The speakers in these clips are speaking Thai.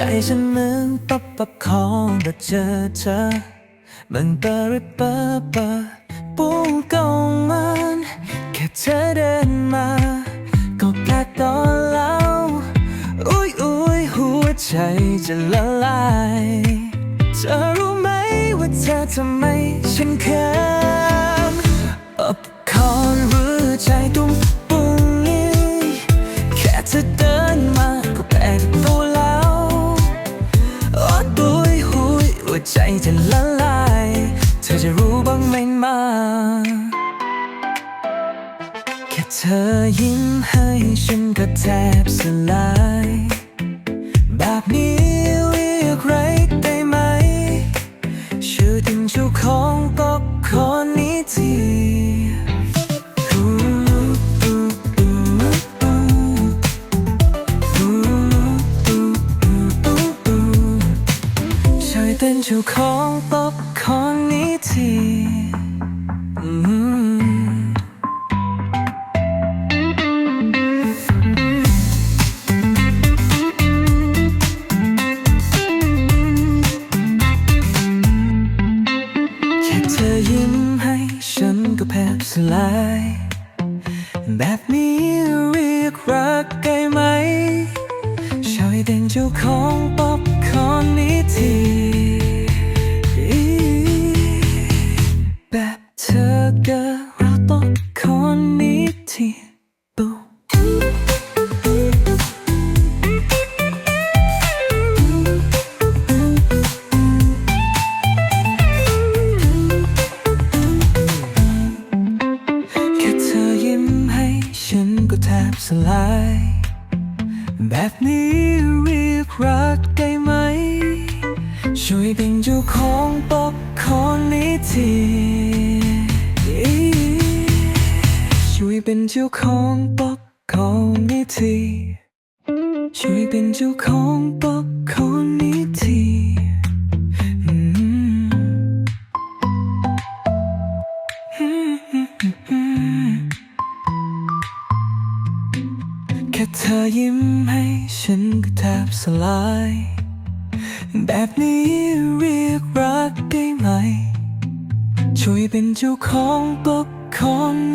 ใจฉันเหมือนป๊บปับของแต่เจอเธอมันเปริปอเปอปุ้งกงมันแค่เธอเดินมา ก็แค่ตอนแล้วอุ้ยอุ้ยหัวใจจะละลายเธอรู้ไหมว่าเธอทำไมฉันเขินอับคอนหัวใจตุ้ม บ้างไหมมา แค่เธอยิ้มให้ฉันก็แทบสลาย แบบนี้ แค่เธอยิ้มให้ฉันก็แพบสลาย แบบนี้เรียกรักได้ไหมช่วยเป็นเจ้าของป๊อปคอนนี้ที ทีช่วยเป็นเจ้าของป๊อปคอร์นนี้ทีช่วยเป็นเจ้าของป๊อปคอร์นนี้ทีแค่เธอยิ้มให้ฉันก็แทบสลาย เจ้าของปกครอง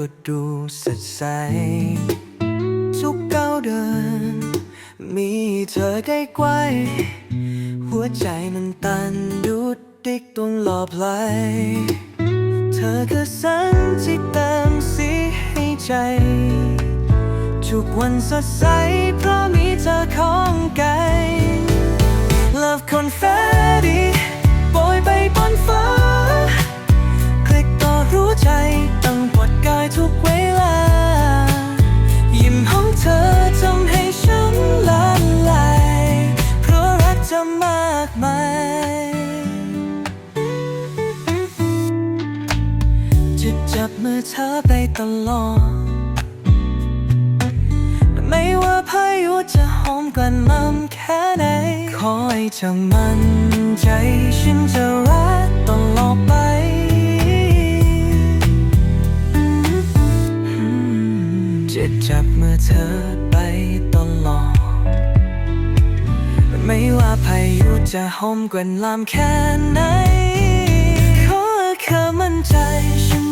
ก็ดูสดใส ทุกก้าวเดิน มีเธอใกล้ๆหัวใจมันตันดุดดิกต้องหลอบไหลเธอคือแสันที่เติมสีให้ใจ ทุกวันสดใส เพราะมีเธอของกาย Love confetti โปรยไปบนฟ้า คลิกต่อรู้ใจ องปวดกายทุกเวลา ยิ้มของเธอทำให้ฉันละลายเพราะรักเธอมากมายจะจับมือเธอไปตลอด ไม่ว่าพายุจะโหมกลั่นลำแค่ไหน ขอให้เธอมั่นใจฉัน จะโหมกลั่นลำแค่ไหน ขอให้เธอมั่นใจฉัน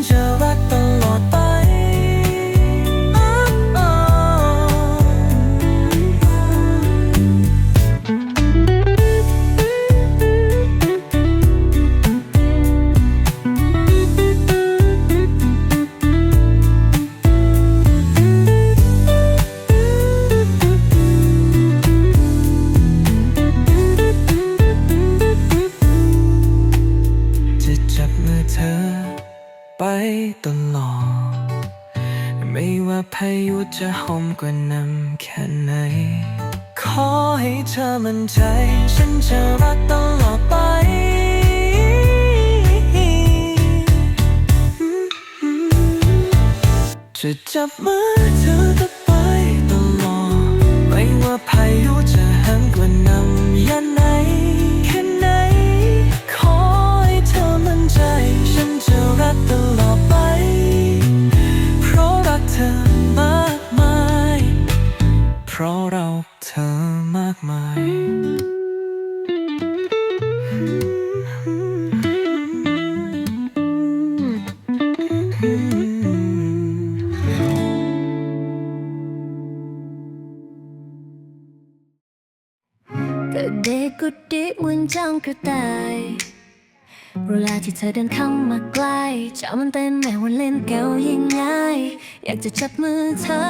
าพายุจะหอมกว่านำแค่ไหน ขอให้เธอมั่นใจ ฉันจะรักตลอดไปจะจับมือเธอต่อไปตลอดไม่ว่าพายุ ก็เด็กกุดิเหมือนจ้องกระต่ายเวลาที่เธอเดินเข้ามาใกล้จอมันเป็นแม่วันเล่นแก้วยิ่งง่ายอยากจะจับมือเธอ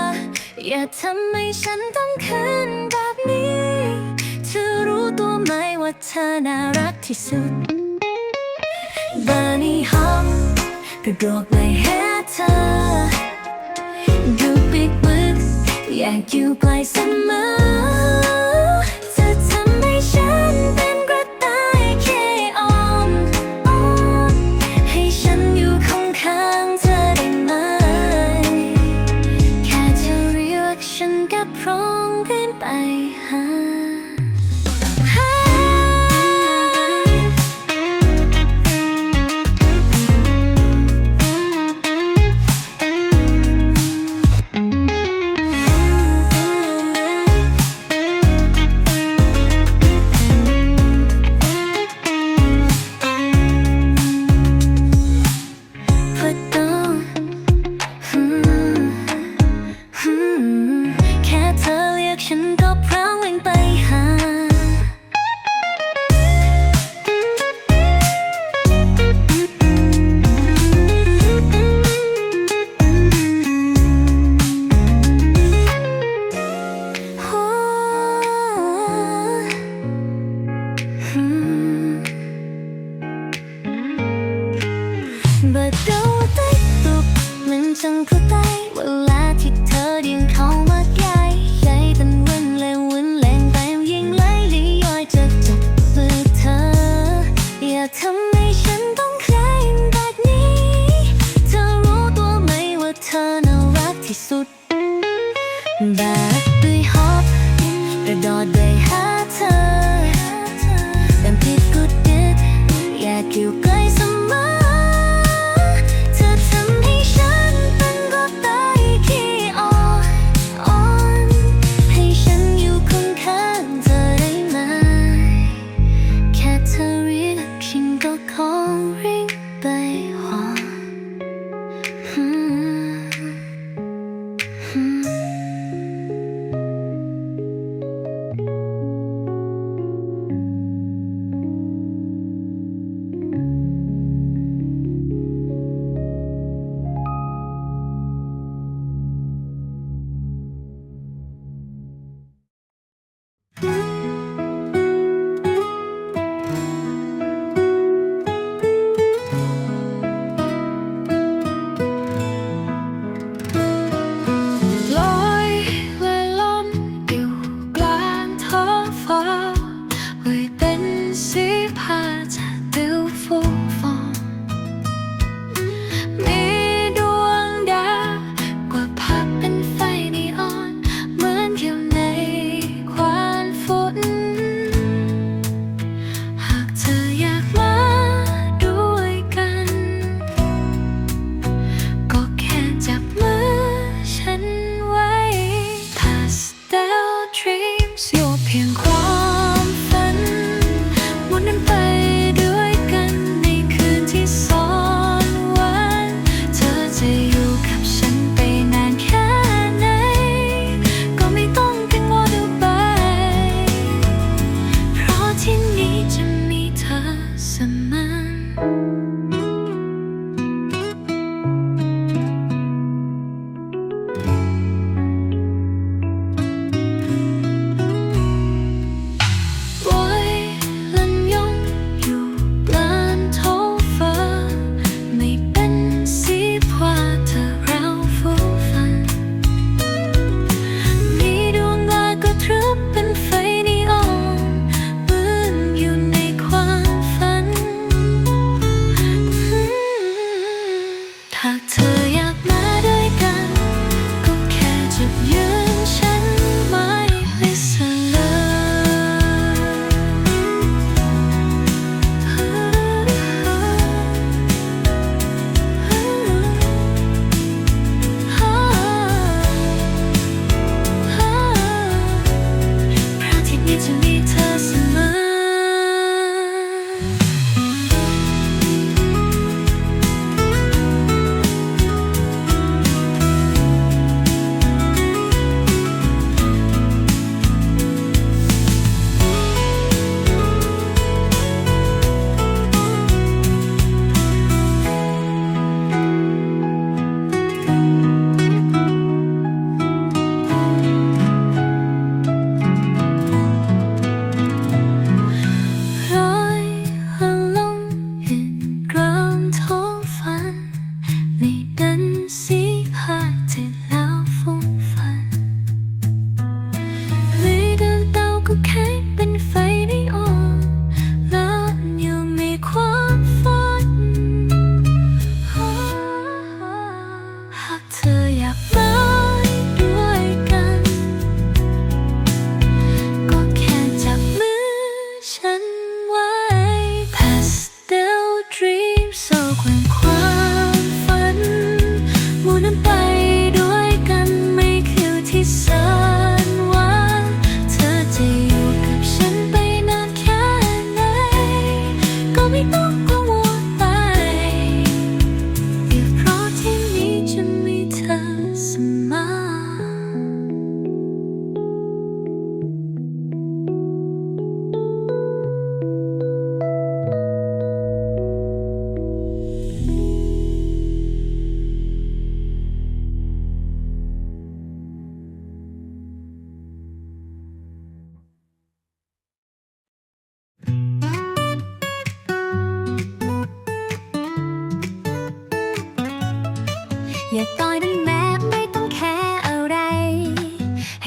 อย่าทำให้ฉันต้องคืนแบบนี้เธอรู้ ตัวไหมว่าเธอน่ารักที่สุดบาร์นี่ห้องกระโดดไปหาเธอ ดูปิกบึกอยากอยู่ใกล้เสมอ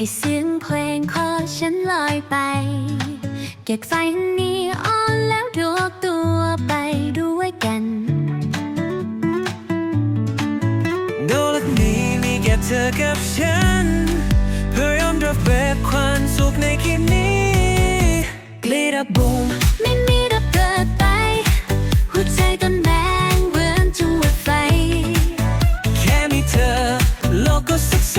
ให้เสียงเพลงขอฉันลอยไป เก็บไฟนี้ออนแล้วดวกตัวไปด้วยกันโดลัลนี้มีแก่เธอกับฉัน เพื่อยอมรับแบบความสุขในคืนนี้ กลีดับบูมไม่มีรับเกิดไป หัวใจต้นแบงเหมือนจุดไฟ แค่มีเธอโลกก็สดใส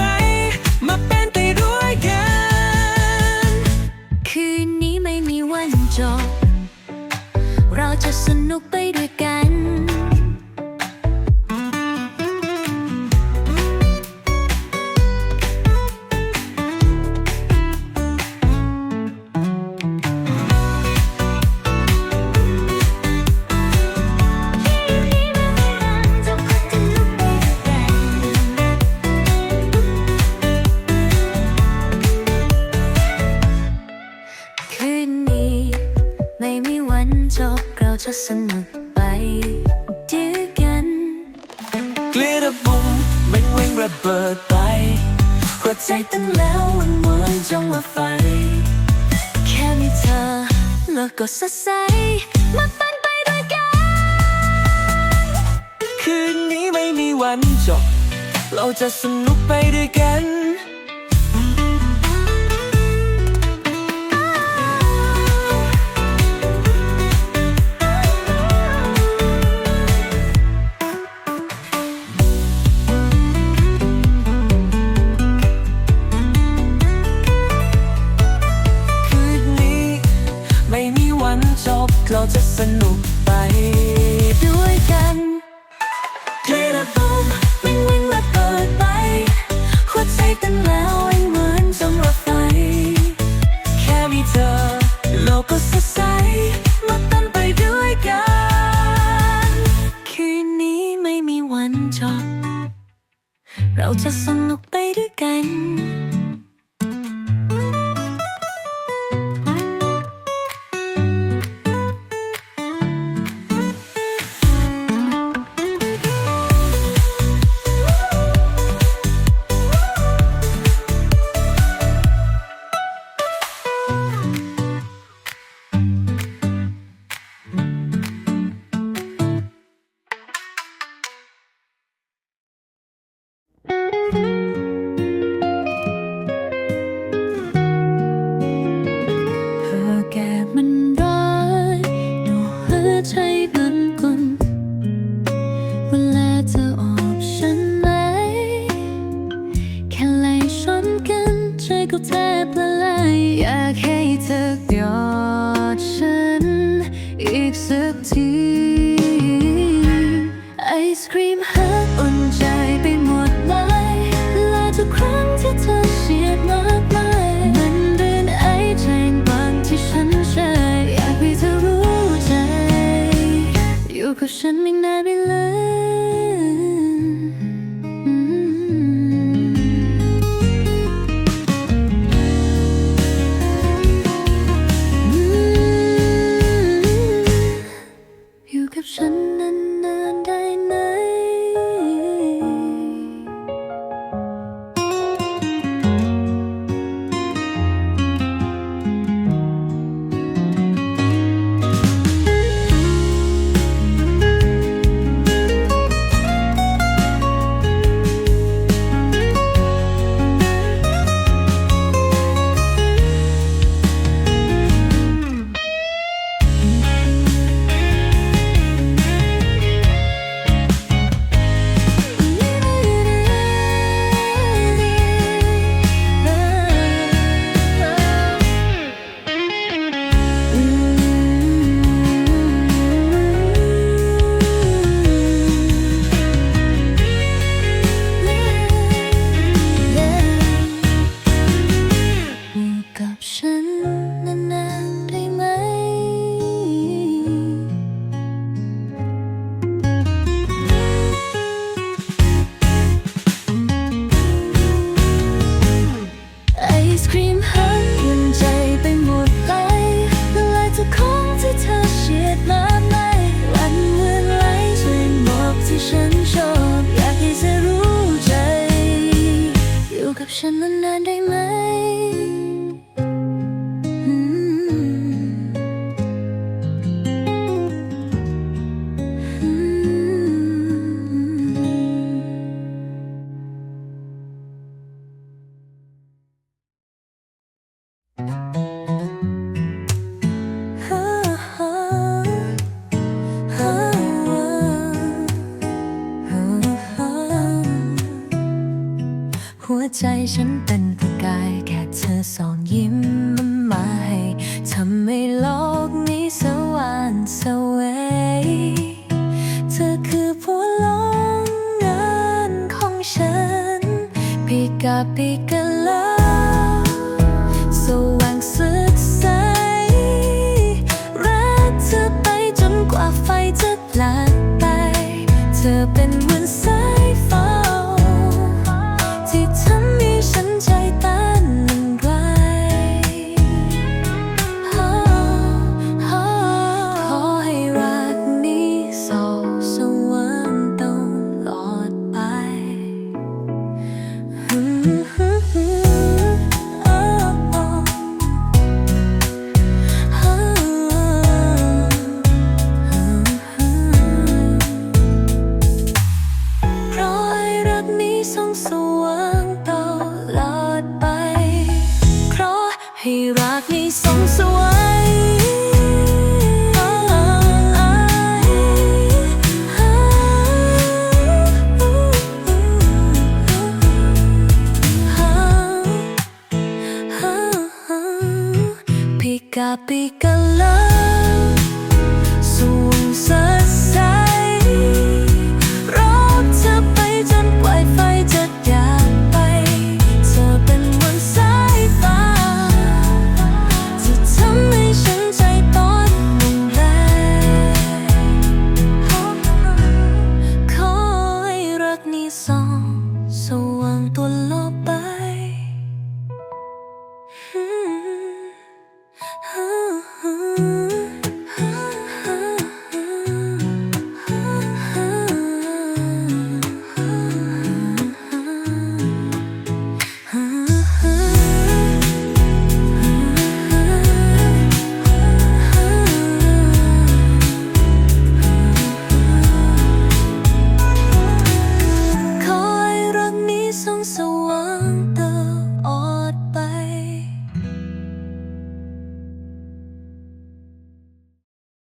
ดไป หัวใจตั้งแล้วมันเหมือนจงมาไฟ แค่มีเธอแล้วก็สดใสมาฝันไปด้วยกัน คืนนี้ไม่มีวันจบ เราจะสนุกไปด้วยกัน เราจะสนุกไปด้วยกัน ฉันนั้นนานได้ไหม ฉันเป็นประกายแค่เธอส่องยิ้มมาให้ทำให้โลกนี้สว่างสวยเธอคือผู้ลงเงินของฉัน ปีกับปีกั